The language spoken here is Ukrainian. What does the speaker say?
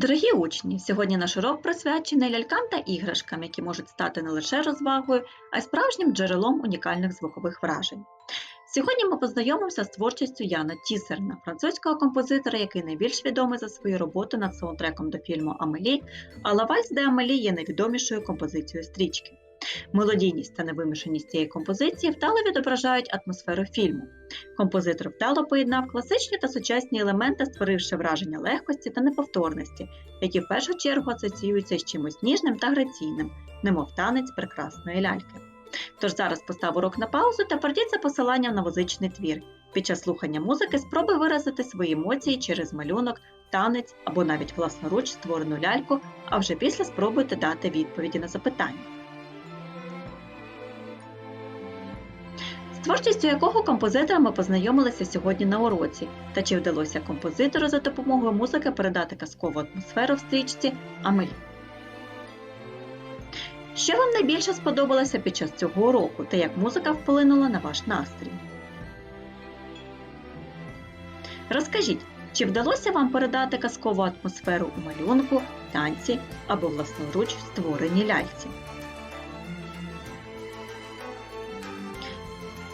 Дорогі учні, сьогодні наш урок присвячений лялькам та іграшкам, які можуть стати не лише розвагою, а й справжнім джерелом унікальних звукових вражень. Сьогодні ми познайомимося з творчістю Яна Тісерна, французького композитора, який найбільш відомий за свою роботу над саундтреком до фільму Амелі, а Лавальс де Амелі є найвідомішою композицією стрічки. Мелодійність та невимушеність цієї композиції вдало відображають атмосферу фільму. Композитор вдало поєднав класичні та сучасні елементи, створивши враження легкості та неповторності, які в першу чергу асоціюються з чимось ніжним та граційним, немов танець прекрасної ляльки. Тож зараз постав урок на паузу та пройдіть за посиланням на музичний твір. Під час слухання музики спробуй виразити свої емоції через малюнок, танець або навіть власноруч створену ляльку, а вже після спробуйте дати відповіді на запитання. Творчістю якого композитора ми познайомилися сьогодні на уроці, та чи вдалося композитору за допомогою музики передати казкову атмосферу в стрічці Амелі. Що вам найбільше сподобалося під час цього уроку та як музика вплинула на ваш настрій? Розкажіть, чи вдалося вам передати казкову атмосферу у малюнку, танці або власноруч створеній ляльці?